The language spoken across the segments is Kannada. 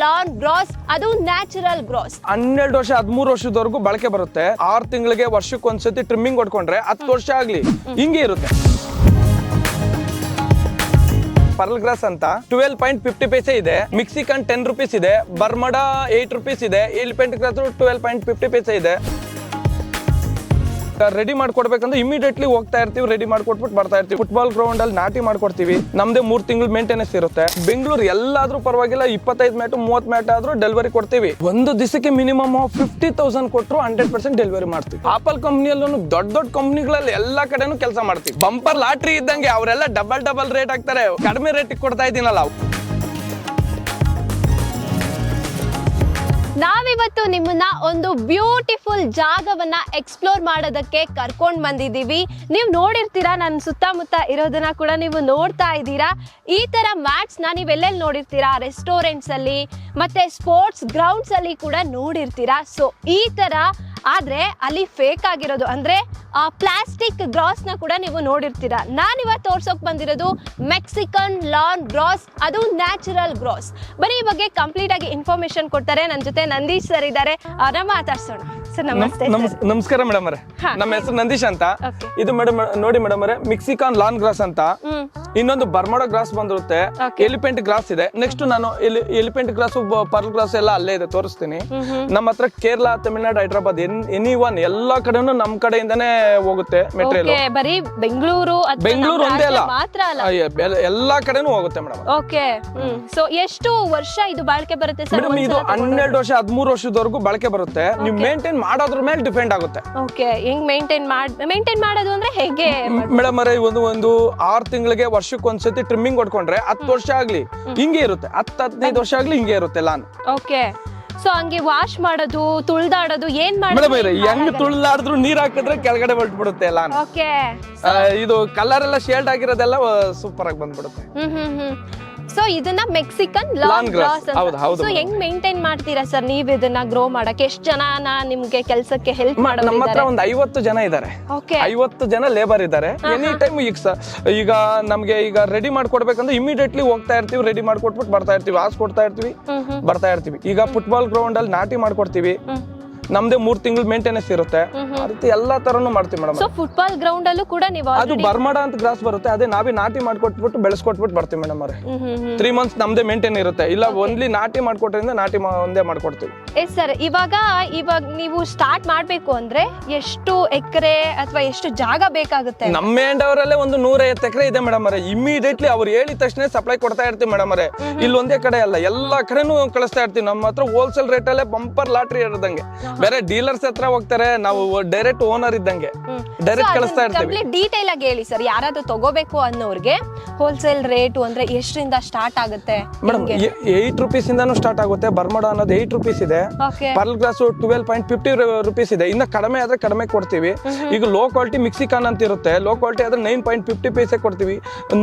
ಲಾನ್ ಗ್ರಾಸ್ ಅದು ನ್ಯಾಚುರಲ್ ಗ್ರಾಸ್ ಹನ್ನೆರಡು ವರ್ಷ ಹದಿಮೂರು ವರ್ಷದವರೆಗೂ ಬಳಕೆ ಬರುತ್ತೆ. ಆರು ತಿಂಗಳಿಗೆ ವರ್ಷಕ್ಕೆ ಒಂದ್ಸತಿ ಟ್ರಿಮ್ಮಿಂಗ್ ಹೊಡ್ಕೊಂಡ್ರೆ ಹತ್ತು ವರ್ಷ ಆಗ್ಲಿ. ಹಿಂಗೆ ಇರುತ್ತೆ. ಪರ್ಲ್ ಗ್ರಾಸ್ ಅಂತ ಟ್ವೆಲ್ ಪಾಯಿಂಟ್ ಫಿಫ್ಟಿ ಪೈಸೆ ಇದೆ. ಮಿಕ್ಸಿಕನ್ ಟೆನ್ ರುಪೀಸ್ ಇದೆ. ಬರ್ಮಡಾ ಏಟ್ ರುಪೀಸ್ ಇದೆ. Elephant grass twelve point fifty paise ಇದೆ. ರೆಡಿ ಮಾಡ್ಕೊಡ್ಬೇಕಂದ್ರೆ ಇಮಿಡಿಯೇಟ್ಲಿ ಹೋಗ್ತಾ ಇರ್ತೀವಿ ರೆಡಿ ಮಾಡ್ಕೊಟ್ಬಿಟ್ಟು ಬರ್ತಾ ಇರ್ತೀವಿ. ಫುಟ್ಬಾಲ್ ಗ್ರೌಂಡ್ ಅಲ್ಲಿ ನಾಟಿ ಮಾಡ್ಕೊಡ್ತೀವಿ. ನಮ್ದೇ ಮೂರ್ ತಿಂಗಳು ಮೇಂಟೆನೆನ್ಸ್ ಇರುತ್ತೆ. ಬೆಂಗಳೂರು ಎಲ್ಲಾದ್ರೂ ಪರವಾಗಿಲ್ಲ, ಇಪ್ಪತ್ತೈದು ಮ್ಯಾಟ್ ಮೂವತ್ ಮ್ಯಾಟ್ ಆದ್ರೂ ಡೆಲಿವರಿ ಕೊಡ್ತೀವಿ. ಒಂದು ದಿಸಕ್ಕೆ ಮಿನಿಮಮ್ ಫಿಫ್ಟಿ ತೌಸಂಡ್ ಕೊಟ್ಟರು ಹಂಡ್ರೆಡ್ ಪರ್ಸೆಂಟ್ ಡೆಲಿವರಿ ಮಾಡ್ತೀವಿ. ಆಪಲ್ ಕಂಪ್ನಿಯಲ್ಲೂ ದೊಡ್ಡ ದೊಡ್ಡ ಕಂಪ್ನಿಗಳಲ್ಲಿ ಎಲ್ಲಾ ಕಡೆನೂ ಕೆಲಸ ಮಾಡ್ತೀವಿ. ಬಂಪರ್ ಲಾಟ್ರಿ ಇದ್ದಂಗೆ ಅವರೆಲ್ಲ ಡಬಲ್ ಡಬಲ್ ರೇಟ್ ಹಾಕ್ತಾರೆ. ಕಡಿಮೆ ರೇಟ್ ಕೊಡ್ತಾ ಇದ್ದೀನಲ್ಲ. ನಾವಿವತ್ತು ನಿಮ್ಮನ್ನ ಒಂದು ಬ್ಯೂಟಿಫುಲ್ ಜಾಗವನ್ನ ಎಕ್ಸ್ಪ್ಲೋರ್ ಮಾಡೋದಕ್ಕೆ ಕರ್ಕೊಂಡ್ ಬಂದಿದ್ದೀವಿ. ನೀವು ನೋಡಿರ್ತೀರಾ ನನ್ನ ಸುತ್ತಮುತ್ತ ಇರೋದನ್ನ ಕೂಡ ನೀವು ನೋಡ್ತಾ ಇದ್ದೀರಾ. ಈ ತರ ಮ್ಯಾಟ್ಸ್ ನೀವೆಲ್ಲೆಲ್ಲಿ ನೋಡಿರ್ತೀರಾ? ರೆಸ್ಟೋರೆಂಟ್ಸ್ ಅಲ್ಲಿ ಮತ್ತೆ ಸ್ಪೋರ್ಟ್ಸ್ ಗ್ರೌಂಡ್ಸ್ ಅಲ್ಲಿ ಕೂಡ ನೋಡಿರ್ತೀರಾ? ಸೊ ಈ ತರ ಆದ್ರೆ ಅಲ್ಲಿ ಫೇಕ್ ಆಗಿರೋದು. ಅಂದ್ರೆ ಪ್ಲಾಸ್ಟಿಕ್ ಗ್ರಾಸ್ನ ಕೂಡ ನೀವು ನೋಡಿರ್ತೀರಾ. ನಾನಿವತ್ತು ತೋರ್ಸೋಕ್ ಬಂದಿರೋದು ಮೆಕ್ಸಿಕನ್ ಲಾನ್ ಗ್ರಾಸ್. ಅದು ನ್ಯಾಚುರಲ್ ಗ್ರಾಸ್. ಬರೀ ಈ ಬಗ್ಗೆ ಕಂಪ್ಲೀಟ್ ಆಗಿ ಇನ್ಫಾರ್ಮೇಶನ್ ಕೊಡ್ತಾರೆ. ನನ್ನ ಜೊತೆ ನಂದೀಶ್ ಸರ್ ಇದ್ದಾರೆ. ಮಾತಾಡ್ಸೋಣ. ಸರ್ ನಮಸ್ತೆ ನಮಸ್ಕಾರ ಮೇಡಮ್ ಅವರೇ. ನಮ್ಮ ಹೆಸರು ನಂದೀಶ್ ಅಂತ. ಇದು ಮೇಡಮ್ ನೋಡಿ ಮೇಡಮ್ ಅವರೇ ಮಿಕ್ಸಿಕಾನ್ ಲಾನ್ ಗ್ರಾಸ್ ಅಂತ. ಇನ್ನೊಂದು ಬರ್ಮಾಡೋ ಗ್ರಾಸ್ ಬಂದಿರುತ್ತೆ. ಎಲಿಪೆಂಟ್ ಎಲಿಫೆಂಟ್ ಗ್ರಾಸ್ ಇದೆ. ನೆಕ್ಸ್ಟ್ ನಾನು ಎಲಿಫೆಂಟ್ ಗ್ರಾಸ್ ಪರ್ಲ್ ಗ್ರಾಸ್ ಎಲ್ಲ ಅಲ್ಲೇ ಇದೆ ತೋರಿಸ್ತೀನಿ. ನಮ್ಮ ಹತ್ರ ಕೇರಳ ತಮಿಳ್ನಾಡು ಹೈದ್ರಾಬಾದ್ ಎನಿ ಒನ್ ಎಲ್ಲಾ ಕಡೆನೂ ನಮ್ ಕಡೆಯಿಂದನೇ ಹೋಗುತ್ತೆ ಮೆಟೀರಿಯಲ್. ಬರೀ ಬೆಂಗಳೂರು ಬೆಂಗಳೂರು ಒಂದೇ ಅಲ್ಲ. ಮಾತ್ರ ಅಲ್ಲ? ಎಲ್ಲಾ ಕಡೆನೂ ಹೋಗುತ್ತೆ ಮೇಡಮ್ ಓಕೆ ಸೊ ಎಷ್ಟು ವರ್ಷ ಇದು ಬಾಳಿಕೆ ಬರುತ್ತೆ ಸರ್? ಇದು ಹನ್ನೆರಡು ವರ್ಷ ಹದಿಮೂರು ವರ್ಷದವರೆಗೂ ಬಳಕೆ ಬರುತ್ತೆ. ನೀವು ಮೇಂಟೈನ್ ಮಾಡೋದ್ರ ಮೇಲೆ ಡಿಪೆಂಡ್ ಆಗುತ್ತೆ. ಓಕೆ ಹೆಂಗ್ ಮೇಂಟೈನ್ ಮಾಡ್ ಮೇಂಟೈನ್ ಮಾಡೋದು ಅಂದ್ರೆ ಹೇಗೆ ಮೇಡಮ್ ಅರೆ ಒಂದು ಒಂದು ಆರು ತಿಂಗಳಿಗೆ ವರ್ಷಕ್ಕೆ ಒಂದ್ಸತಿ ಟ್ರಿಮ್ಮಿಂಗ್ ಹೊಡ್ಕೊಂಡ್ರೆ ಹತ್ತು ವರ್ಷ ಆಗ್ಲಿ ಹಿಂಗೆ ಇರುತ್ತೆ. ಹತ್ತು ಹದಿನೈದು ವರ್ಷ ಆಗ್ಲಿ ಹಿಂಗೆ ಇರುತ್ತೆ ಲಾನ್. ಓಕೆ ಸೊ ಹಂಗೆ ವಾಶ್ ಮಾಡೋದು ತುಳ್ದಾಡೋದು ಏನ್ ಮೇಡಮ್ ಹೆಂಗ್ ತುಳಿದಾಡಿದ್ರು ನೀರ್ ಹಾಕಿದ್ರೆ ಕೆಳಗಡೆ ಹೊರಟ್ಬಿಡುತ್ತೆ ಲಾನ್. ಓಕೆ ಇದು ಕಲರ್ ಎಲ್ಲ ಶೇಡ್ ಆಗಿರೋದೆಲ್ಲ ಸೂಪರ್ ಆಗಿ ಬಂದ್ಬಿಡುತ್ತೆ. Hmm hmm hmm. ಸೊ ಇದನ್ನ ಮೆಕ್ಸಿಕನ್ ಲಾಂಗ್ ಗ್ರಾಸ್ ಸೊ ಹೆಂಗ್ ಮೇಂಟೈನ್ ಮಾಡ್ತೀರಾ ಸರ್ ನೀವ್ ಇದನ್ನ ಗ್ರೋ ಮಾಡಕ್ಕೆ ಎಷ್ಟ್ ಜನ ನಿಮ್ಗೆ ಕೆಲ್ಸಕ್ಕೆ ಹೆಲ್ಪ್ ನಮ್ಮ ಹತ್ರ ಒಂದು ಐವತ್ತು ಜನ ಇದ್ದಾರೆ ಐವತ್ತು ಜನ ಲೇಬರ್ ಇದ್ದಾರೆ ಎನಿ ಟೈಮ್ ಈಗ ಈಗ ನಮ್ಗೆ ಈಗ ರೆಡಿ ಮಾಡ್ಕೊಡ್ಬೇಕಂದ್ರೆ ಇಮಿಡಿಯೇಟ್ಲಿ ಹೋಗ್ತಾ ಇರ್ತೀವಿ ರೆಡಿ ಮಾಡ್ಕೊಟ್ಬಿಟ್ಟು ಬರ್ತಾ ಇರ್ತೀವಿ ಹಾಸ್ ಕೊಡ್ತಾ ಇರ್ತೀವಿ ಬರ್ತಾ ಇರ್ತೀವಿ. ಈಗ ಫುಟ್ಬಾಲ್ ಗ್ರೌಂಡ್ ಅಲ್ಲಿ ನಾಟಿ ಮಾಡ್ಕೊಡ್ತೀವಿ. ನಮ್ದೇ ಮೂರ್ ತಿಂಗಳು ಮೇಂಟೆನೆನ್ಸ್ ಇರುತ್ತೆ. ಆ ರೀತಿ ಎಲ್ಲಾ ತರನು ಮಾಡ್ತೀವಿ ಮೇಡಮ್ ಸೊ ಫುಟ್ಬಾಲ್ ಗ್ರೌಂಡ್ ಅಲ್ಲೂ ಕೂಡ ನೀವು ಅದು ಬರ್ಮಡ ಅಂತ ಗ್ರಾಸ್ ಬರುತ್ತೆ ಅದೇ ನಾವೇ ನಾಟಿ ಮಾಡ್ಕೊಟ್ಬಿಟ್ಟು ಬೆಳೆಸ್ಕೊಟ್ಬಿಟ್ಟು ಬರ್ತೀವಿ ಮೇಡಮ್ ಅವ್ರೆ. ತ್ರೀ ಮಂತ್ಸ್ ನಮ್ದೇ ಮೇಂಟೈನ್ ಇರುತ್ತೆ. ಇಲ್ಲ ಓನ್ಲಿ ನಾಟಿ ಮಾಡ್ಕೊಟ್ರಿಂದ ನಾಟಿ ಒಂದೇ ಮಾಡ್ಕೊಡ್ತೀವಿ. ಎಸ್ ಸರ್ ಇವಾಗ ಇವಾಗ ನೀವು ಸ್ಟಾರ್ಟ್ ಮಾಡ್ಬೇಕು ಅಂದ್ರೆ ಎಷ್ಟು ಎಕರೆ ಅಥವಾ ಎಷ್ಟು ಜಾಗ ಬೇಕಾಗುತ್ತೆ? ನಮ್ಮ ಮೇಂಡವರಲ್ಲೇ ಒಂದು ನೂರೈವತ್ತು ಎಕರೆ ಇದೆ ಮೇಡಮ್ ಅವರೇ. ಇಮಿಡಿಯೇಟ್ಲಿ ಅವ್ರು ಹೇಳಿದ ತಕ್ಷಣ ಸಪ್ಲೈ ಕೊಡ್ತಾ ಇರ್ತೀವಿ ಮೇಡಮ್ ಅವರೇ. ಇಲ್ಲಿ ಒಂದೇ ಕಡೆ ಅಲ್ಲ ಎಲ್ಲಾ ಕಡೆನೂ ಕಳಿಸ್ತಾ ಇರ್ತೀವಿ. ನಮ್ಮ ಹತ್ರ ಹೋಲ್ಸೇಲ್ ಅಲ್ಲೇ ಬಂಪರ್ ಲಾಟ್ರಿ ಇರೋದಂಗೆ. ಬೇರೆ ಡೀಲರ್ಸ್ ಹತ್ರ ಹೋಗ್ತಾರೆ ನಾವು ಡೈರೆಕ್ಟ್ ಓನರ್ ಇದ್ದಂಗೆ. ಡೈರೆಕ್ಟ್ ಕಳಿಸ್ತಾ ಇರ್ತೀವಿ. ಡೀಟೇಲ್ ಆಗಿ ಹೇಳಿ ಸರ್ ಯಾರಾದ್ರೂ ತಗೋಬೇಕು ಅನ್ನೋರ್ಗೆ ಹೋಲ್ಸೇಲ್ ರೇಟ್ ಅಂದ್ರೆ ಎಷ್ಟರಿಂದ ಸ್ಟಾರ್ಟ್ ಆಗುತ್ತೆ? ಮೇಡಮ್ ಏಟ್ ರುಪೀಸ್ ಇಂದಾನು ಸ್ಟಾರ್ಟ್ ಆಗುತ್ತೆ. ಬರ್ಮಡ ಅನ್ನೋದು ಏಟ್ ರುಪೀಸ್ ಇದೆ. Pearl grass twelve point fifty rupees ಇದೆ. ಇನ್ನ ಕಡಿಮೆ ಆದ್ರೆ ಕಡಿಮೆ ಕೊಡ್ತೀವಿ. ಈಗ ಲೋ ಕ್ವಾಲಿಟಿ ಮಿಕ್ಸಿಕಾನ್ ಅಂತ ಇರುತ್ತೆ. ಲೋ ಕ್ವಾಲಿಟಿ ಆದ್ರೆ ನೈನ್ ಪಾಯಿಂಟ್ ಫಿಫ್ಟಿ ಪೈಸೆ ಕೊಡ್ತೀವಿ.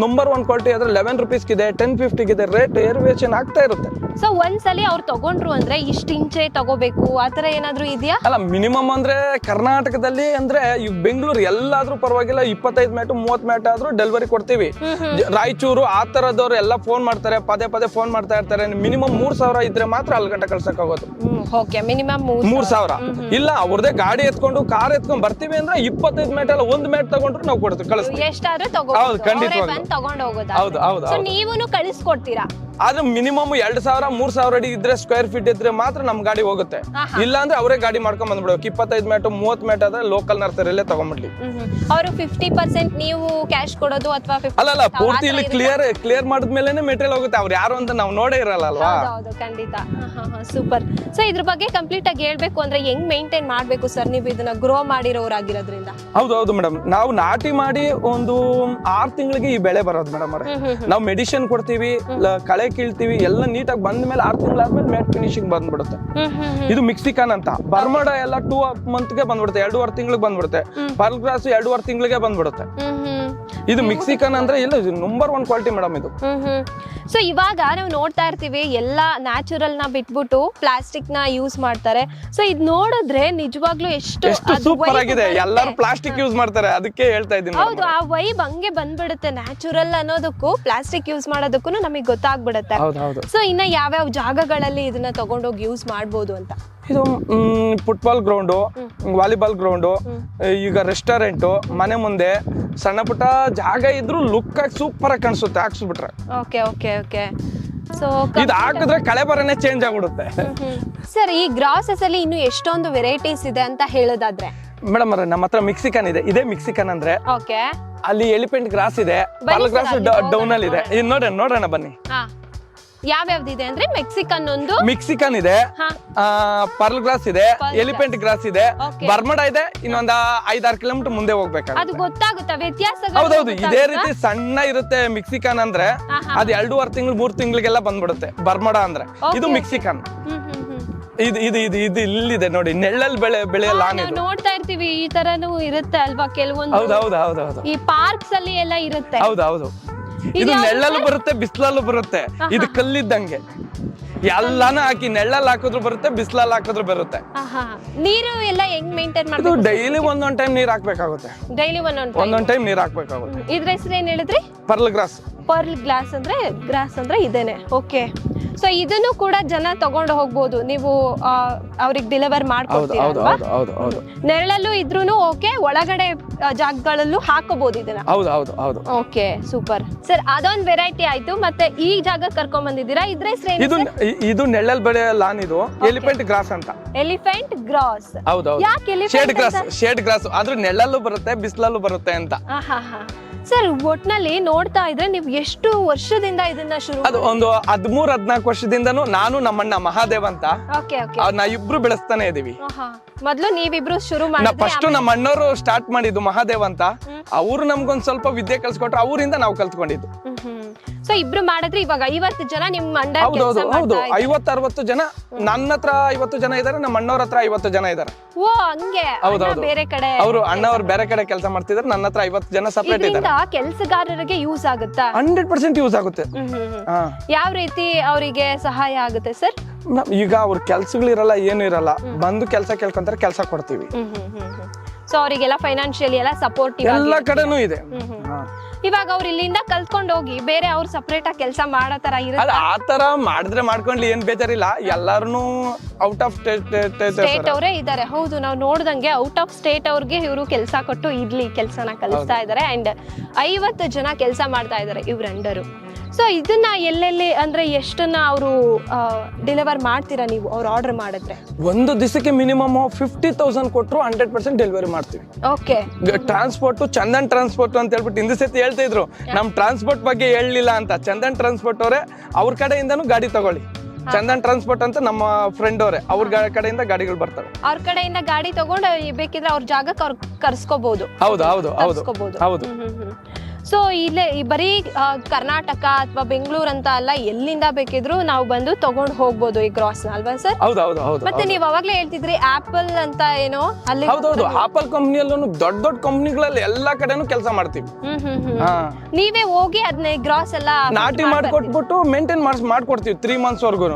ನಂಬರ್ ಒನ್ ಕ್ವಾಲಿಟಿ ಆದ್ರೆ ಲೆವೆನ್ ರುಪೀಸ್ ಇದೆ ಟೆನ್ ಇದೆ ರೇಟ್ ಏರ್ವೇಷನ್ ಆಗ್ತಾ ಇರುತ್ತೆ. ಸೊ ಒಂದ್ಸಲಿ ಅವ್ರು ತಗೊಂಡ್ರು ಅಂದ್ರೆ ಇಷ್ಟು ಇಂಚೆ ತಗೋಬೇಕು ಆತರ ಏನಾದ್ರೂ ಇದೆಯಾ? ಅಲ್ಲ ಮಿನಿಮಮ್ ಅಂದ್ರೆ ಕರ್ನಾಟಕದಲ್ಲಿ ಅಂದ್ರೆ ಬೆಂಗಳೂರು ಎಲ್ಲಾದ್ರೂ ಪರವಾಗಿಲ್ಲ ಇಪ್ಪತ್ತೈದು ಮ್ಯಾಟ್ ಮೂವತ್ ಮ್ಯಾಟ್ ಆದ್ರೂ ಡೆಲಿವರಿ ಕೊಡ್ತೀವಿ. ರಾಯಚೂರು ಆ ತರದವ್ರು ಎಲ್ಲ ಫೋನ್ ಮಾಡ್ತಾರೆ ಪದೇ ಪದೇ ಫೋನ್ ಮಾಡ್ತಾ ಇರ್ತಾರೆ. ಮಿನಿಮಮ್ ಮೂರ್ ಸಾವಿರ ಇದ್ರೆ ಮಾತ್ರ ಅಲ್ಲಿ ಗಂಟೆ ಕಳ್ಸಕ್ ಆಗೋದು. ಓಕೆ ಮಿನಿಮಮ್ ಮೂರ್ ಸಾವಿರ. ಇಲ್ಲ ಅವ್ರದೇ ಗಾಡಿ ಎತ್ಕೊಂಡು ಕಾರ್ ಎತ್ಕೊಂಡ್ ಬರ್ತೀವಿ ಅಂದ್ರೆ ಇಪ್ಪತ್ತೈದು ಮ್ಯಾಟ್ ಅಲ್ಲ ಒಂದ್ ಮ್ಯಾಟ್ ತಗೊಂಡ್ರು ನಾವು ಕೊಡ್ತೀವಿ ಕಳಿಸ್ತೀವಿ. ಎಷ್ಟಾದ್ರೂ ಹೌದು, ಖಂಡಿತ ತಗೊಂಡು ಹೌದು ಹೌದು. ನೀವುನು ಕಳಿಸ್ಕೊಡ್ತೀರಾ? ಆದ್ರೆ ಮಿನಿಮಮ್ ಎರಡ್ ಸಾವಿರ ಮೂರ್ ಸಾವಿರ ಅಡಿ ಇದ್ರೆ ಸ್ಕ್ವೇರ್ ಫೀಟ್ ಇದ್ರೆ ಮಾತ್ರ ನಮ್ ಗಾಡಿ ಹೋಗುತ್ತೆ. ಇಲ್ಲಾಂದ್ರೆ ಇಲ್ಲ ಅಂದ್ರೆ ಅವರೇ ಗಾಡಿ ಮಾಡ್ಕೊಂಡ್ ಬಂದ್ಬಿಡ್ಬೇಕು ಇಪ್ಪತ್ತೈದು ಮ್ಯಾಟ್ ಮೂವತ್ ಮ್ಯಾಟ್ ಆದ್ರೆ ಲೋಕಲ್ ನರ್ಸರಿಯಲ್ಲೇ ತಗೊಂಡ್ಬಿಡ್ಲಿ ಅವರು ಫಿಫ್ಟಿ ಪರ್ಸೆಂಟ್ ನೀವು ಕ್ಯಾಶ್ ಕೊಡೋದು ಅಥವಾ ಅಲ್ಲಲ್ಲ ಪೂರ್ತಿ ಇಲ್ಲಿ ಕ್ಲಿಯರ್ ಕ್ಲಿಯರ್ ಮಾಡಿದ್ಮೇಲೆ ಮೆಟೀರಿಯಲ್ ಹೋಗುತ್ತೆ. ಅವ್ರು ಯಾರು ಅಂತ ನಾವು ನೋಡೇ ಇರಲ್ಲ ಅಲ್ವಾ? ಖಂಡಿತ. ಸೂಪರ್ ಸೊ ಇದ್ರ ಬಗ್ಗೆ ಕಂಪ್ಲೀಟ್ ಆಗಿ ಹೇಳ್ಬೇಕು ಅಂದ್ರೆ ಹೆಂಗ್ ಮೇಂಟೈನ್ ಮಾಡ್ಬೇಕು ಸರ್ ನೀವು ಇದನ್ನ ಗ್ರೋ ಮಾಡಿರೋರಾಗಿರೋದ್ರಿಂದ. ಹೌದು ಹೌದು ಮೇಡಮ್ ನಾವು ನಾಟಿ ಮಾಡಿ ಒಂದು ಆರ್ ತಿಂಗಳಿಗೆ ಈ ಬೆಳೆ ಬರೋದು ಮೇಡಮ್ ಅವ್ರೆ. ನಾವು ಮೆಡಿಸಿನ್ ಕೊಡ್ತೀವಿ ಲ- ಕಳೆ ಕೀಳ್ತೀವಿ ಎಲ್ಲ ನೀಟಾಗಿ ಬಂದ ಮೇಲೆ ಆರು ತಿಂಗಳಾದ್ಮೇಲೆ ಮ್ಯಾಟ್ ಫಿನಿಶಿಂಗ್ ಬಂದ್ಬಿಡುತ್ತೆ. ಇದು ಮಿಕ್ಸಿಕಾನ್ ಅಂತ. ಬರ್ಮಡ ಎಲ್ಲ ಟೂ ಮಂತ್ಗೆ ಬಂದ್ಬಿಡುತ್ತೆ ಎರಡೂವರೆ ತಿಂಗಳಿಗೆ ಬಂದ್ಬಿಡುತ್ತೆ. ಪರ್ಲ್ ಗ್ರಾಸ್ ಎರಡೂವರೆ ತಿಂಗಳಿಗೆ ಬಂದ್ಬಿಡುತ್ತೆ. ಇದು ಮೆಕ್ಸಿಕನ್ ಅಂದ್ರೆ ಇಲ್ಲ ಇದು ನಂಬರ್ ಒನ್ ಕ್ವಾಲಿಟಿ ಮೇಡಮ್ ಇದು ಸೊ ಇವಾಗ ನಾವು ನೋಡ್ತಾ ಇರ್ತೀವಿ ಎಲ್ಲ ನ್ಯಾಚುರಲ್ನ ಬಿಟ್ಬಿಟ್ಟು ಪ್ಲಾಸ್ಟಿಕ್ನ ಯೂಸ್ ಮಾಡ್ತಾರೆ. ಸೊ ಇದ್ ನೋಡಿದ್ರೆ ನಿಜವಾಗ್ಲೂ ಎಷ್ಟು ಎಷ್ಟು ಅದು ಸೂಪರ್ vibe ಆಗಿದೆ. ಬರುತ್ತೆ. ಎಲ್ಲರೂ ಪ್ಲಾಸ್ಟಿಕ್ ಯೂಸ್ ಮಾಡ್ತಾರೆ. ಅದಕ್ಕೆ ಹೇಳ್ತಾ ಇದ್ದೀನಿ ಹೌದು ಆ ವೈಬ್ ಹಂಗೆ ಬಂದ್ಬಿಡುತ್ತೆ. ನ್ಯಾಚುರಲ್ ಅನ್ನೋದಕ್ಕೂ ಪ್ಲಾಸ್ಟಿಕ್ ಯೂಸ್ ಮಾಡೋದಕ್ಕೂ ನಮಗೆ ಗೊತ್ತಾಗ್ಬಿಡುತ್ತೆ. ಹೌದು ಹೌದು. ಸೊ ಇನ್ನ ಯಾವ್ಯಾವ ಜಾಗಗಳಲ್ಲಿ ಇದನ್ನ ತಗೊಂಡೋಗಿ ಯೂಸ್ ಮಾಡ್ಬೋದು ಅಂತ? ಇದು ಫುಟ್ಬಾಲ್ ಗ್ರೌಂಡು ವಾಲಿಬಾಲ್ ಗ್ರೌಂಡು ಈಗ ರೆಸ್ಟೋರೆಂಟು ಮನೆ ಮುಂದೆ ಸಣ್ಣ ಪುಟ್ಟ ಜಾಗ ಇದ್ರು ಲುಕ್ ಆಗಿ ಸೂಪರ್ ಆಗಿ ಕಾಣಿಸುತ್ತೆ ಹಾಕ್ಸ್ಬಿಟ್ರೆ. Okay okay okay. ಸೊ ಇದು ಹಾಕಿದ್ರೆ ಕಳೆ ಬರನೇ ಚೇಂಜ್ ಆಗ್ಬಿಡುತ್ತೆ. ಸರ್ ಈ ಗ್ರಾಸಸ್ ಅಲ್ಲಿ ಇನ್ನು ಎಷ್ಟೊಂದು ವೆರೈಟೀಸ್ ಇದೆ ಅಂತ ಹೇಳೋದಾದ್ರೆ? ಮೇಡಮ್ ಅವ್ರೆ ನಮ್ಮ ಹತ್ರ ಮಿಕ್ಸಿಕನ್ ಇದೆ. ಇದೇ ಮಿಕ್ಸಿಕನ್ ಅಂದ್ರೆ ಓಕೆ. ಅಲ್ಲಿ ಎಲಿಫೆಂಟ್ ಗ್ರಾಸ್ ಇದೆ ಗ್ರಾಸ್ ಡೌನ್ ಅಲ್ಲಿ ಇದೆ ಇದು ನೋಡೋಣ ನೋಡೋಣ ಬನ್ನಿ. ಹಾ ಯಾವ್ಯಾವ್ದಿದೆ ಅಂದ್ರೆ ಮೆಕ್ಸಿಕನ್ ಒಂದು ಮೆಕ್ಸಿಕನ್ ಇದೆ. ಹಾ. ಪರ್ಲ್ ಗ್ರಾಸ್ ಇದೆ Pearl ಎಲಿಫೆಂಟ್ ಗ್ರಾಸ್ ಇದೆ. Okay. ಬರ್ಮಡ ಇದೆ ಇನ್ನೊಂದ ಐದಾರು ಕಿಲೋಮೀಟರ್ ಮುಂದೆ ಅದು ಹೋಗ್ಬೇಕಾಗುತ್ತೆ ಗೊತ್ತಾಗುತ್ತಾ? ವ್ಯತ್ಯಾಸಗಳು ಹೌದೌದು ಇದೇ ರೀತಿ ಸಣ್ಣ ಇರುತ್ತೆ ಮೆಕ್ಸಿಕನ್ ಅಂದ್ರೆ ಹಾ, ಹಾ. ಅದು ಎರಡೂವರೆ ತಿಂಗಳು ಮೂರ್ ತಿಂಗಳಿಗೆಲ್ಲ ಬಂದ್ಬಿಡುತ್ತೆ ಬರ್ಮಡ ಅಂದ್ರೆ. Okay, ಇದು ಮೆಕ್ಸಿಕನ್. ಮಿಕ್ಸಿಕನ್ ಹ್ಮ್ ಹ್ಮ್ ಹ್ಮ್. ಇದು ಇದು ಇದು ಇದು ಇಲ್ಲಿದೆ ನೋಡಿ ನೆಳ್ಳಲ್ಲಿ ಬೆಳೆ ಬೆಳೆಯ ಹಾ, ಲಾನ್ ನಾವ್ ಇದು. ನೋಡ್ತಾ ಇರ್ತೀವಿ ಈ ತರನು ಇರುತ್ತೆ ಅಲ್ವಾ ಕೆಲವೊಂದು? ಹೌದು ಹೌದು ಹೌದು. ಹೌದು ಈ ಪಾರ್ಕ್ಸ್ ಅಲ್ಲಿ ಎಲ್ಲ ಇರುತ್ತೆ. ಹೌದು ಹೌದು. ಇದು ನೆಳ್ಳಲ್ಲೂ ಬರುತ್ತೆ ಬಿಸಿಲಲ್ಲೂ ಬರುತ್ತೆ. ಇದು ಕಲ್ಲಿದ್ದಂಗೆ. ಎಲ್ಲಾನು ಹಾಕಿ ನೆಳ್ಳಲ್ಲಿ ಹಾಕಿದ್ರು ಬರುತ್ತೆ ಬಿಸಿಲಲ್ಲಿ ಹಾಕಿದ್ರು ಬರುತ್ತೆ. ನೀರು ಎಲ್ಲ ಹೆಂಗ್ ಮೇಂಟೈನ್ ಇದು ಡೈಲಿ ಒಂದೊಂದ್ ಟೈಮ್ ನೀರ್ ಹಾಕ್ಬೇಕಾಗುತ್ತೆ. ಡೈಲಿ ಒಂದೊಂದ್ ಒಂದೊಂದ್ ಟೈಮ್ ನೀರ್ ಹಾಕ್ಬೇಕಾಗುತ್ತೆ. ಇದ್ರ ಹೆಸರು ಏನ್ ಹೇಳಿದ್ರಿ? Pearl grass. ಪರ್ಲ್ ಗ್ಲಾಸ್ ಅಂದ್ರೆ ಗ್ರಾಸ್ ಅಂದ್ರೆ ಇದೇನೆ. ಓಕೆ ಸೊ ಇದನ್ನು ಕೂಡ ಜನ ತಗೊಂಡು ಹೋಗ್ಬೋದು. ನೀವು ಅವ್ರಿಗೆ ಡೆಲಿವರ್ ಹೌದು ನೆರಳಲ್ಲೂ ಇದ್ರೂನು ಓಕೆ ಒಳಗಡೆ ಜಾಗಗಳಲ್ಲೂ ಹಾಕೋಬಹುದು ಇದನ್ನ. ಹೌದು ಹೌದು ಹೌದು. ಓಕೆ ಸೂಪರ್ ಸರ್ ಅದೊಂದ್ ವೆರೈಟಿ ಆಯ್ತು ಮತ್ತೆ ಈ ಜಾಗ ಕರ್ಕೊಂಡ್ ಬಂದಿದ್ದೀರಾ ಇದ್ರೆ ಇದು ನೆಳ್ಳಲ್ ಇದು ಬೆಳೆಯ ಲಾನ್ ಇದು. ಎಲಿಫೆಂಟ್ ಗ್ರಾಸ್ ಅಂತ. ಎಲಿಫೆಂಟ್ ಗ್ರಾಸ್ ಹೌದು ಯಾಕೆ ಶೇಡ್ ಗ್ರಾಸ್ ಶೇಡ್ ಗ್ರಾಸ್ ಆದ್ರೂ ನೆರಳಲ್ಲೂ ಬರುತ್ತೆ ಬಿಸಿಲಲ್ಲೂ ಬರುತ್ತೆ ಅಂತ. ಸರ್ ಒಟ್ನಲ್ಲಿ ನೋಡ್ತಾ ಇದ್ರೆ ನೀವು ಎಷ್ಟು ವರ್ಷದಿಂದ ಇದನ್ನ ಶುರು ಅದು ಒಂದು ಹದ್ಮೂರ್ ಹದ್ನಾಲ್ಕು ವರ್ಷದಿಂದ ನಾನು ನಮ್ಮಣ್ಣ ಮಹಾದೇವ್ ಅಂತ. Okay okay. ಅವ್ರ್ ನಾ ಇಬ್ರು ಬೆಳೆಸ್ತಾನೆ ಇದೀವಿ. ಮೊದ್ಲು ನೀವಿಬ್ರು ಶುರು ಮಾಡಿ ಫಸ್ಟ್ ನಮ್ಮ ಅಣ್ಣವರು ಸ್ಟಾರ್ಟ್ ಮಾಡಿದ್ದು ಮಹಾದೇವ್ ಅಂತ. ಅವ್ರು ನಮ್ಗೊಂದ್ ಸ್ವಲ್ಪ ವಿದ್ಯೆ ಕಲ್ಸ್ಕೊಟ್ರು ಅವರಿಂದ ನಾವು ಕಲ್ತ್ಕೊಂಡಿದ್ದು. ಸೊ ಇಬ್ರು ಮಾಡಿದ್ರೆ ಇವಾಗ ಐವತ್ತು ಜನ ನಿಮ್ಮ ಅಂಡರ್ ಹೌದೌದು ಹೌದು ಐವತ್ತು ಅರವತ್ತು ಜನ ನನ್ನ ಹತ್ರ ಐವತ್ತು ಜನ ಇದಾರೆ ನಮ್ಮ ಅಣ್ಣವ್ರ ಹತ್ರ ಐವತ್ತು ಜನ ಇದಾರೆ. ಓ ಹಂಗೆ. ಹೌದೌದು. ಬೇರೆ ಕಡೆ ಅವರು ಅಣ್ಣವ್ರು ಬೇರೆ ಕಡೆ ಕೆಲಸ ಮಾಡ್ತಿದ್ರೆ ನನ್ನ ಹತ್ರ ಐವತ್ತು ಜನ ಸಪ್ರೇಟ್ ಇದ್ದಾರೆ. ಕೆಲಸಗಾರರಿಗೆ ಯೂಸ್ ಆಗುತ್ತಾ? ಹಂಡ್ರೆಡ್ ಪರ್ಸೆಂಟ್ ಯೂಸ್ ಆಗುತ್ತೆ. ಯಾವ ರೀತಿ ಅವರಿಗೆ ಸಹಾಯ ಆಗುತ್ತೆ ಸರ್? ಈಗ ಅವ್ರ ಕೆಲ್ಸಗಳಿರಲ್ಲ ಏನು ಇರಲ್ಲ. ಬಂದು ಕೆಲಸ ಕೇಳ್ಕೊಂತಾರೆ ಕೆಲಸ ಕೊಡ್ತೀವಿ. ಸೊ ಅವರಿಗೆಲ್ಲ ಫೈನಾನ್ಷಿಯಲಿ ಎಲ್ಲ ಸಪೋರ್ಟ್ ಎಲ್ಲ ಕಡೆನೂ ಇದೆ. ಇವಾಗ ಅವ್ರು ಇಲ್ಲಿಂದ ಕಲ್ತ್ಕೊಂಡು ಹೋಗಿ ಬೇರೆ ಅವ್ರು ಸಪ್ರೇಟ್ ಆಗಿ ಕೆಲಸ ಮಾಡೋ ತರ ಅಲ್ಲ ಇರುತ್ತೆ ಆ ತರ ಮಾಡಿದ್ರೆ ಮಾಡ್ಕೊಂಡ್ಲಿ ಏನ್ ಬೇಜಾರಿಲ್ಲ. ಎಲ್ಲಾರು ಔಟ್ ಆಫ್ ಸ್ಟೇಟ್ ಅವರೇ. ಇದ್ದಾರೆ ಹೌದು ನಾವು ನೋಡ್ದಂಗೆ ಔಟ್ ಆಫ್ ಸ್ಟೇಟ್ ಅವ್ರಿಗೆ ಇವರು ಕೆಲಸ ಕೊಟ್ಟು ಇಡ್ಲಿ ಕೆಲಸನ ಕಲಿಸ್ತಾ ಇದ್ದಾರೆ ಅಂಡ್ ಐವತ್ತು ಜನ ಕೆಲಸ ಮಾಡ್ತಾ ಇದ್ದಾರೆ ಇವ್ರ ಅಂಡರು. ಸೊ ಇದನ್ನ ಎಲ್ಲೆಲ್ಲಿ ಅಂದ್ರೆ ಎಷ್ಟನ್ನ ಅವರು ಡೆಲಿವರ್ ಮಾಡ್ತೀರಾ ನೀವು ಅವ್ರು ಆರ್ಡರ್ ಮಾಡಿದ್ರೆ? ಒಂದು ದಿವಸಕ್ಕೆ ಮಿನಿಮಮ್ ಫಿಫ್ಟಿ ತೌಸಂಡ್ ಕೊಟ್ಟರು ಹಂಡ್ರೆಡ್ ಪರ್ಸೆಂಟ್ ಡೆಲಿವರಿ ಮಾಡ್ತೀವಿ. ಓಕೆ ಟ್ರಾನ್ಸ್ಪೋರ್ಟ್ ಚಂದನ್ ಟ್ರಾನ್ಸ್ಪೋರ್ಟ್ ಅಂತ ಹೇಳ್ಬಿಟ್ಟು ಹಿಂದೆ ಸತಿ ಹೇಳ್ತಾ ಇದ್ರು. ನಮ್ ಟ್ರಾನ್ಸ್ಪೋರ್ಟ್ ಬಗ್ಗೆ ಹೇಳಲಿಲ್ಲ ಅಂತ. ಚಂದನ್ ಟ್ರಾನ್ಸ್ಪೋರ್ಟ್ ಅವರೇ ಅವ್ರ ಕಡೆಯಿಂದನೂ ಗಾಡಿ ತಗೊಳ್ಳಿ. ಚಂದನ್ ಟ್ರಾನ್ಸ್ಪೋರ್ಟ್ ಅಂತ ನಮ್ಮ ಫ್ರೆಂಡ್ ಅವರೇ ಅವ್ರ ಕಡೆಯಿಂದ ಗಾಡಿಗಳು ಬರ್ತವೆ. ಅವ್ರ ಕಡೆಯಿಂದ ಗಾಡಿ ತಗೊಂಡು ಬೇಕಿದ್ರೆ ಅವ್ರ ಜಾಗಕ್ಕೆ ಅವ್ರು ಕರ್ಸ್ಕೋಬಹುದು ಹೌದು ಹೌದು ಹೌದು. ಹೌದು. ಸೊ ಇಲ್ಲೇ ಈ ಬರೀ ಕರ್ನಾಟಕ ಅಥವಾ ಬೆಂಗಳೂರು ಅಂತ ಅಲ್ಲ ಎಲ್ಲಿಂದ ಬೇಕಿದ್ರು ನಾವು ಬಂದು ತಗೊಂಡು ಹೋಗ್ಬೋದು ಈ ಗ್ರಾಸ್ ಅಲ್ವಾ ಸರ್ ಮತ್ತೆ ನೀವು ಅವಾಗ್ಲೇ ಹೇಳ್ತಿದ್ರಿ ಆಪಲ್ ಅಂತ ಏನೋ ಅಲ್ಲಿ ಹೌದೌದು ಆಪಲ್ ಕಂಪ್ನಿಯಲ್ಲೂ ದೊಡ್ಡ ದೊಡ್ಡ ಕಂಪ್ನಿಗಳಲ್ಲಿ ಎಲ್ಲಾ ಕಡೆನೂ ಕೆಲಸ ಮಾಡ್ತೀವಿ. ನೀವೇ ಹೋಗಿ ಅದನ್ನ ಗ್ರಾಸ್ ಎಲ್ಲ ನಾಟಿ ಮಾಡ್ಕೊಟ್ಬಿಟ್ಟು ಮೇಂಟೈನ್ ಮಾಡ್ಸ್ ಮಾಡ್ಕೊಡ್ತೀವಿ ತ್ರೀ ಮಂತ್ಸ್ ವರ್ಗು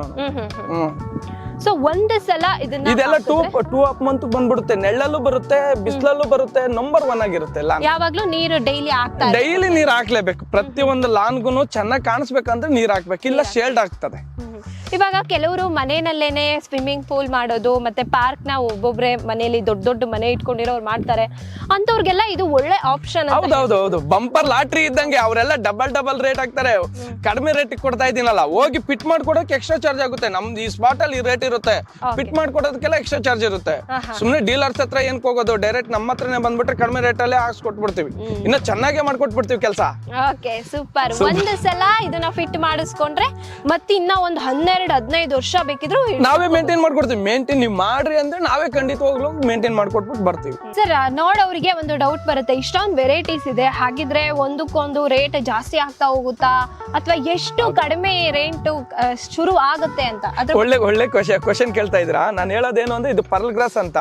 ಸೊ ಒಂದೇ ಸಲ ಇದನ್ನ ಇದೆಲ್ಲ ಟೂ ಟೂ ಅಪ್ ಮಂತ್ ಬಂದ್ಬಿಡುತ್ತೆ. ನೆಳ್ಳಲ್ಲೂ ಬರುತ್ತೆ ಬಿಸಿಲಲ್ಲೂ ಬರುತ್ತೆ ನಂಬರ್ ಒನ್ ಆಗಿರುತ್ತೆ ಲಾನ್. ಯಾವಾಗ್ಲೂ ನೀರು ಡೈಲಿ ಹಾಕ್ತಾರೆ ಡೈಲಿ ನೀರ್ ಹಾಕ್ಲೇಬೇಕು. ಪ್ರತಿ ಒಂದು ಲಾನ್ಗೂ ಚೆನ್ನಾಗಿ ಕಾಣಿಸ್ಬೇಕಂದ್ರೆ ನೀರ್ ಹಾಕ್ಬೇಕು. ಇಲ್ಲ ಶೇಲ್ಡ್ ಆಗ್ತದೆ. ಇವಾಗ ಕೆಲವರು ಮನೆಯಲ್ಲೇನೆ ಸ್ವಿಮ್ಮಿಂಗ್ ಪೂಲ್ ಮಾಡೋದು ಮತ್ತೆ ಪಾರ್ಕ್ನ ಒಬ್ಬೊಬ್ರೆ ಮನೆಯಲ್ಲಿ ದೊಡ್ಡ ದೊಡ್ಡ ಮನೆ ಇಟ್ಕೊಂಡಿರೋರು ಮಾಡ್ತಾರೆ. ಅಂತವ್ರಿಗೆಲ್ಲ ಇದು ಒಳ್ಳೆ ಆಪ್ಷನ್ ಅಂತ ಹೌದು ಹೌದು ಬಂಪರ್ ಲಾಟ್ರಿ ಇದ್ದಂಗೆ ಅವರೆಲ್ಲ ಡಬಲ್ ಡಬಲ್ ರೇಟ್ ಹಾಕ್ತಾರೆ. ಕಡಿಮೆ ರೇಟ್ ಕೊಡ್ತಾ ಇದೀನಲ್ಲ ಹೋಗಿ ಪಿಟ್ ಮಾಡ್ಕೊಡೋಕೆ ಎಕ್ಸ್ಟ್ರಾ ಚಾರ್ಜ್ ಆಗುತ್ತೆ. ನಮ್ದು ಈ ಸ್ಪಾಟ್ ಅಲ್ಲಿ ರೇಟ್ ಇರುತ್ತೆ. ಪಿಟ್ ಮಾಡ್ಕೊಡೋದಕ್ಕೆಲ್ಲ ಎಕ್ಸ್ಟ್ರಾ ಚಾರ್ಜ್ ಇರುತ್ತೆ. ಸುಮ್ಮನೆ ಡೀಲರ್ಸ್ ಹತ್ರ ಏನ್ ಹೋಗೋದು ಡೈರೆಕ್ಟ್ ನಮ್ಮ ಹತ್ರನೇ ಬಂದ್ಬಿಟ್ರೆ ಕಡಿಮೆ ರೇಟ್ ಅಲ್ಲೇ ಹಾಕ್ಸ್ಕೊಟ್ಬಿಡ್ತೀವಿ. ಇನ್ನ ಚೆನ್ನಾಗೇ ಮಾಡ್ಕೊಟ್ಬಿಡ್ತೀವಿ ಕೆಲಸ. ಓಕೆ ಸೂಪರ್ ಒಂದು ಸಲ ಇದನ್ನ ಫಿಟ್ ಮಾಡಿಸ್ಕೊಂಡ್ರೆ ಮತ್ತೆ ಇನ್ನ ಒಂದ್ ಹನ್ನೆರಡು ಹದಿನೈದು ವರ್ಷ ಬೇಕಿದ್ರು ನಾವೇ ಮೇಂಟೈನ್ ಮಾಡ್ಕೊಡ್ತೀವಿ. ಮೇಂಟೈನ್ ನೀವು ಮಾಡ್ರಿ ಅಂದ್ರೆ ನಾವೇ ಖಂಡಿತವಾಗ್ಲೂ ಮೇಂಟೈನ್ ಮಾಡ್ಕೊಟ್ಬಿಟ್ಟು ಬರ್ತೀವಿ. ಸರ್ ನೋಡೋರಿಗೆ ಒಂದು ಡೌಟ್ ಬರುತ್ತೆ. ಇಷ್ಟೊಂದು ವೆರೈಟೀಸ್ ಇದೆ. ಹಾಗಿದ್ರೆ ಒಂದಕ್ಕೊಂದು ರೇಟ್ ಜಾಸ್ತಿ ಆಗ್ತಾ ಹೋಗುತ್ತಾ? ಅಥವಾ ಎಷ್ಟು ಕಡಿಮೆ ರೇಟ್ ಶುರು ಆಗುತ್ತೆ ಅಂತ? ಒಳ್ಳೆ ಒಳ್ಳೆ ಕ್ವಶನ್ ಕೇಳ್ತಾ ಇದ್ರ ನಾನು ಹೇಳೋದೇನು ಅಂದ್ರೆ ಇದು ಪರ್ಲ್ ಗ್ರಾಸ್ ಅಂತ.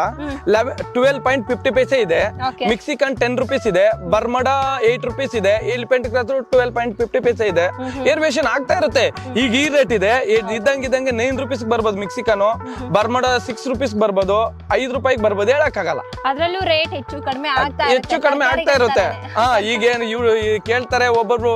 ಟ್ವೆಲ್ ಪಾಯಿಂಟ್ ಫಿಫ್ಟಿ ಪೈಸೆ ಇದೆ. ಮಿಕ್ಸಿಕನ್ ಟೆನ್ ರುಪೀಸ್ ಇದೆ. ಬರ್ಮಡಾ ಏಟ್ ರುಪೀಸ್ ಇದೆ. Elephant grass twelve point fifty paise ಇದೆ. ಏರ್ವೇಷನ್ ಆಗ್ತಾ ಇರುತ್ತೆ. ಈಗ ಈ ರೇಟ್ ಇದೆ. ಇದ್- ಇದ್ದ ಇದ್ದಂಗಿದ್ದಂಗೆ ನೈನ್ ರುಪೀಸ್ ಬರ್ಬೋದು ಮೆಕ್ಸಿಕನು. ಬರ್ಮಡ ಸಿಕ್ಸ್ ರುಪೀಸ್ ಬರ್ಬೋದು. ಐದ್ ರೂಪಾಯಿಗೆ ಬರ್ಬೋದು ಹೇಳಕ್ಕಾಗಲ್ಲ. ಅದ್ರಲ್ಲೂ ರೇಟ್ ಹೆಚ್ಚು ಕಡಿಮೆ ಆಗ್ತಾ ಹೆಚ್ಚು ಕಡಿಮೆ ಆಗ್ತಾ ಇರುತ್ತೆ. ಹಾ ಈಗೇನು ಇವ್ರು ಈ ಕೇಳ್ತಾರೆ ಒಬ್ಬೊಬ್ರು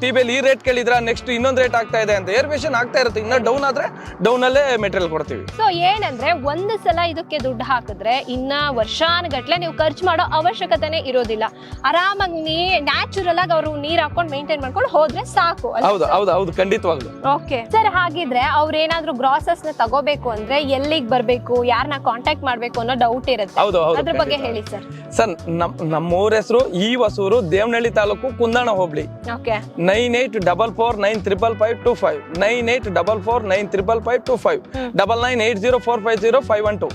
ಟಿವಿಯಲ್ಲಿ ಈ ರೇಟ್ ಕೇಳಿದ್ರ ನೆಕ್ಸ್ಟ್ ಇನ್ನೊಂದು ರೇಟ್ ಆಗ್ತಾ ಇದೆ ಅಂತ. ಏರ್ವೇಷನ್ ಆಗ್ತಾ ಇರುತ್ತೆ. ಇನ್ನ ಡೌನ್ ಆದ್ರೆ ಡೌನ್ ಅಲ್ಲೇ ಮೆಟೀರಿಯಲ್ ಕೊಡ್ತೀವಿ. ಸೊ ಏನಂದ್ರೆ ಒಂದು ಸಲ ಇದಕ್ಕೆ ದುಡ್ಡು ಹಾಕಿದ್ರೆ ಇನ್ನ ವರ್ಷಾನುಗಟ್ಲೆ ನೀವು ಖರ್ಚು ಮಾಡೋ ಅವಶ್ಯಕತೆನೆ ಇರೋದಿಲ್ಲ. ಆರಾಮಾಗಿ ನೀ ನ್ಯಾಚುರಲ್ ಆಗಿ ಅವರು ನೀರ್ ಹಾಕೊಂಡು ಮೇಂಟೈನ್ ಮಾಡ್ಕೊಂಡು ಹೋದ್ರೆ ಸಾಕು. ಹೌದು ಹೌದು ಹೌದು. ಖಂಡಿತವಾಗ್ಲು. ಓಕೆ ಸರ್ ಹಾಗಿದ್ರೆ ಅವ್ರ ಏನಾದ್ರು ಗ್ರಾಸಸ್ನ ತಗೋಬೇಕು ಅಂದ್ರೆ ಎಲ್ಲಿಗ್ ಬರ್ಬೇಕು ಯಾರನ್ನ ಕಾಂಟ್ಯಾಕ್ಟ್ ಮಾಡ್ಬೇಕು ಅನ್ನೋ ಡೌಟ್ ಇರುತ್ತೆ. ಹೌದು ಹೌದು ಅದ್ರ ಬಗ್ಗೆ ಹೇಳಿ ಸರ್. ಸರ್ ನಮ್ ನಮ್ಮೂರ ಹೆಸರು ಈ Hosur Devanahalli taluk Kundana hobli. Okay. Nine eight double four nine triple five two five. Nine eight double four nine triple five two five. Double nine eight zero four five zero five one two.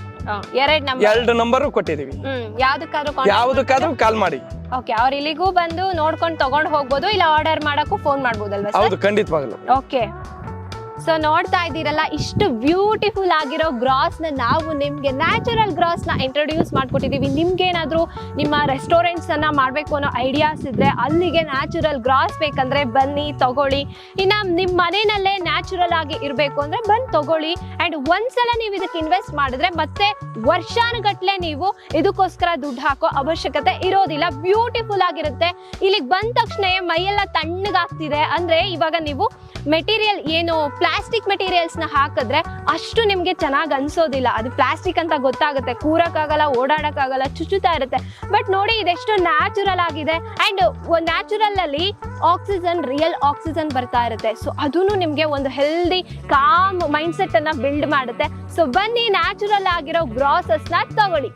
ಎರಡ್ ನಂಬರ್. ಎರಡು ನಂಬರ್ ಕೊಟ್ಟಿದೀವಿ. ಹ್ಮ್ ಯಾವ್ದಕ್ಕಾದ್ರೂ ಯಾವ್ದಕ್ಕಾದ್ರೂ ಕಾಲ್ ಮಾಡಿ. ಓಕೆ ಅವ್ರ ಇಲ್ಲಿಗೂ ಬಂದು ನೋಡ್ಕೊಂಡು ತಗೊಂಡ್ ಹೋಗ್ಬೋದು ಇಲ್ಲ ಆರ್ಡರ್ ಮಾಡಕ್ಕೂ ಫೋನ್ ಮಾಡ್ಬೋದಲ್ವಾ ಹೌದು ಖಂಡಿತವಾಗ್ಲು. ಓಕೆ. ಸೊ ನೋಡ್ತಾ ಇದ್ದೀರಲ್ಲ, ಇಷ್ಟು ಬ್ಯೂಟಿಫುಲ್ ಆಗಿರೋ ಗ್ರಾಸ್ನ ನಾವು ನಿಮಗೆ ನ್ಯಾಚುರಲ್ ಗ್ರಾಸ್ನ ಇಂಟ್ರೊಡ್ಯೂಸ್ ಮಾಡ್ಕೊಟ್ಟಿದೀವಿ ನಿಮ್ಗೆ ಏನಾದ್ರು ನಿಮ್ಮ ರೆಸ್ಟೋರೆಂಟ್ಸ್ ಮಾಡಬೇಕು ಅನ್ನೋ ಐಡಿಯಾಸ್ ಇದ್ರೆ ಅಲ್ಲಿಗೆ ನ್ಯಾಚುರಲ್ ಗ್ರಾಸ್ ಬೇಕಂದ್ರೆ ಬನ್ನಿ, ತಗೊಳ್ಳಿ. ಇನ್ನ ನಿಮ್ಮ ಮನೆಯಲ್ಲೇ ನ್ಯಾಚುರಲ್ ಆಗಿ ಇರಬೇಕು ಅಂದ್ರೆ ಬಂದು ತಗೊಳ್ಳಿ. ಅಂಡ್ ಒಂದ್ಸಲ ನೀವು ಇದಕ್ಕೆ ಇನ್ವೆಸ್ಟ್ ಮಾಡಿದ್ರೆ ಮತ್ತೆ ವರ್ಷಾನುಗಟ್ಲೆ ನೀವು ಇದಕ್ಕೋಸ್ಕರ ದುಡ್ಡು ಹಾಕೋ ಅವಶ್ಯಕತೆ ಇರೋದಿಲ್ಲ. ಬ್ಯೂಟಿಫುಲ್ ಆಗಿರುತ್ತೆ. ಇಲ್ಲಿಗೆ ಬಂದ ತಕ್ಷಣ ಮೈಯೆಲ್ಲ ತಣ್ಣಗಾಗ್ತಿದೆ. ಅಂದ್ರೆ ಇವಾಗ ನೀವು ಮೆಟೀರಿಯಲ್ ಏನು ಪ್ಲಾಸ್ಟಿಕ್ ಮೆಟೀರಿಯಲ್ಸ್ನ ಹಾಕಿದ್ರೆ ಅಷ್ಟು ನಿಮ್ಗೆ ಚೆನ್ನಾಗಿ ಅನ್ಸೋದಿಲ್ಲ. ಅದು ಪ್ಲಾಸ್ಟಿಕ್ ಅಂತ ಗೊತ್ತಾಗುತ್ತೆ. ಕೂರಕ್ಕಾಗಲ್ಲ, ಓಡಾಡಕ್ಕಾಗಲ್ಲ, ಚುಚ್ಚುತ್ತಾ ಇರುತ್ತೆ. ಬಟ್ ನೋಡಿ, ಇದೆಷ್ಟು ನ್ಯಾಚುರಲ್ ಆಗಿದೆ. ಅಂಡ್ ನ್ಯಾಚುರಲ್ ಅಲ್ಲಿ ಆಕ್ಸಿಜನ್ ರಿಯಲ್ ಆಕ್ಸಿಜನ್ ಬರ್ತಾ ಇರುತ್ತೆ. ಸೊ ಅದೂ ನಿಮ್ಗೆ ಒಂದು ಹೆಲ್ದಿ ಕಾಮ್ ಮೈಂಡ್ ಸೆಟ್ ಅನ್ನ ಬಿಲ್ಡ್ ಮಾಡುತ್ತೆ. ಸೊ ಬನ್ನಿ ನ್ಯಾಚುರಲ್ ಆಗಿರೋ ಗ್ರಾಸಸ್ನ ತಗೊಳ್ಳಿ.